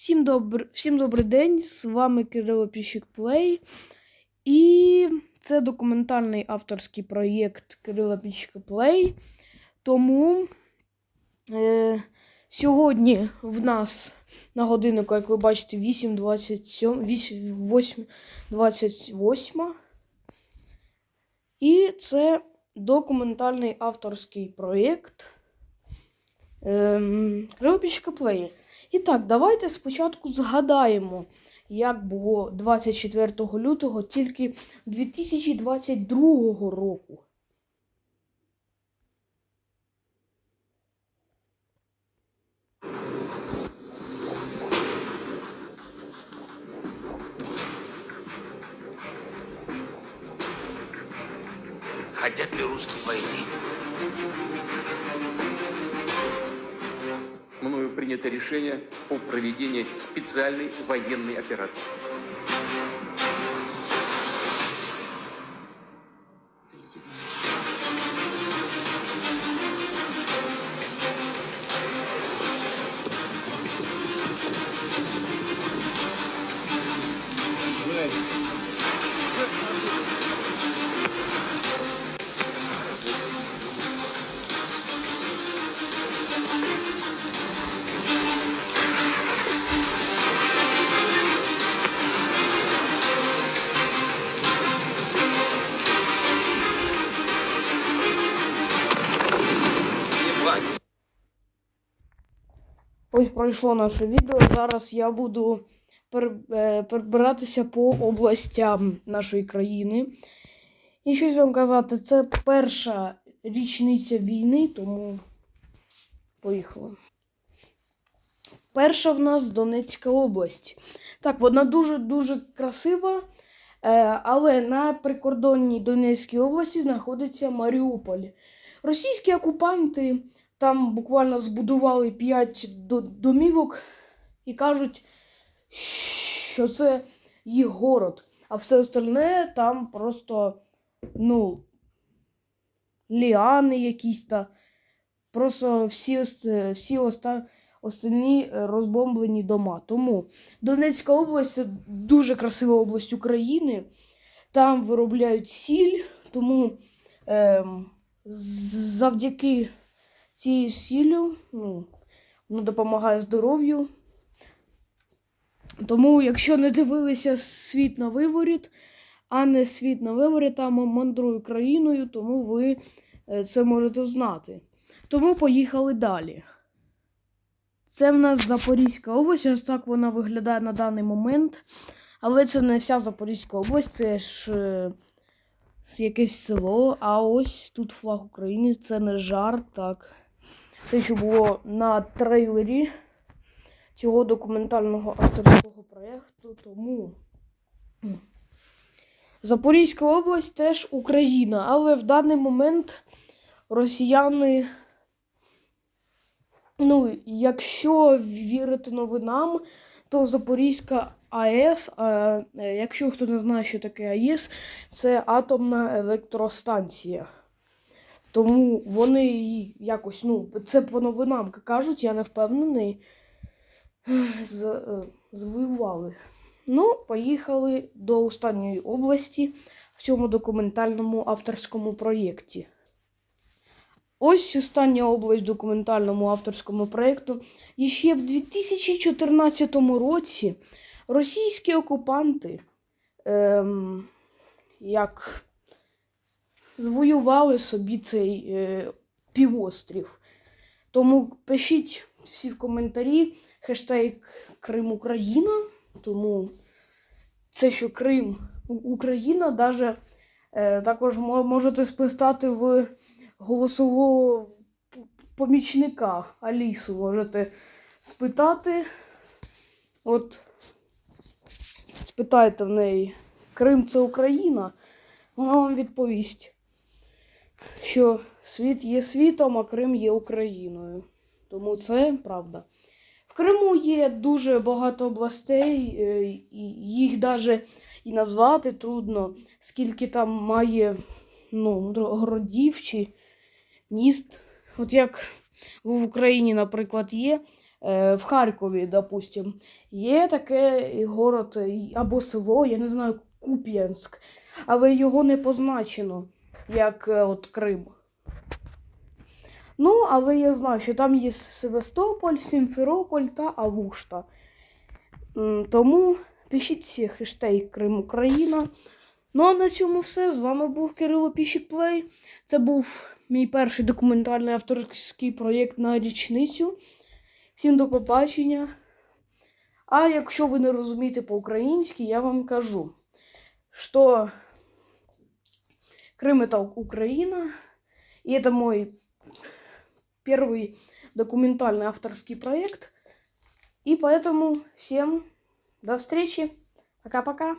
Всім, добр... Всім добрий день! З вами Кирило Піщик Плей. І це документальний авторський проєкт Кирила Піщика Плей. Тому е, сьогодні в нас на годиннику, як ви бачите, 8.27, 8.28. І це документальний авторський проєкт ем, Кирила Піщика Плей. І так, давайте спочатку згадаємо, як було 24 лютого тільки 2022 року. Хотят ли русские войны? Принято решение о проведении специальной военной операции. Ось пройшло наше відео. Зараз я буду е, перебиратися по областям нашої країни. І щось вам казати, це перша річниця війни, тому поїхали. Перша в нас Донецька область. Так, вона дуже-дуже красива, е, але на прикордонній Донецькій області знаходиться Маріуполь. Російські окупанти там буквально збудували 5 домівок і кажуть, що це їх город, а все остальне там просто, ну, ліани якісь та. Просто всі, всі оста, остальні е, розбомблені дома. Тому Донецька область дуже красива область України. Там виробляють сіль, тому ем, завдяки цій сіллю ну, воно допомагає здоров'ю. Тому, якщо не дивилися світ на виворіт, а не світ на виворіт, а мандрую країною, тому ви е, це можете знати. Тому поїхали далі. Це в нас Запорізька область, ось так вона виглядає на даний момент. Але це не вся Запорізька область, це ж е, якесь село. А ось тут флаг України, це не жарт, так. Те, що було на трейлері цього документального авторського проєкту. Тому Запорізька область теж Україна, але в даний момент росіяни. Ну, якщо вірити новинам, то Запорізька АЕС, а, е, якщо хто не знає, що таке АЕС, це атомна електростанція. Тому вони її якось, ну, це по новинам кажуть, я не впевнений. З, е, звоювали. Ну, поїхали до останньої області в цьому документальному авторському проєкті. Ось остання область документальному авторському проєкту. І ще в 2014 році російські окупанти ем, як звоювали собі цей е, півострів. Тому пишіть всі в коментарі хештег Крим Україна. Тому це, що Крим Україна, даже, е, також можете списати в голосового помічника Алісу. Можете спитати. От спитайте в неї, Крим це Україна, вона вам відповість, що світ є світом, а Крим є Україною. Тому це правда. В Криму є дуже багато областей, е, їх навіть і назвати трудно, скільки там має ну, городів чи міст. От як в Україні, наприклад, є Е, в Харкові, допустим, є таке город або село, я не знаю, Куп'янськ, але його не позначено як е, от Крим. Ну, але я знаю, що там є Севастополь, Сімферополь та Авушта. Тому пишіть всі хештеги Крим Україна. Ну а на цьому все. З вами був Кирило Піщик Плей. Це був мій перший документальний авторський проєкт на річницю. Всім до побачення. А якщо ви не розумієте по-українськи, я вам кажу, що Крым это Украина, и это мой первый документальный авторский проект. И поэтому всем до встречи. Пока-пока.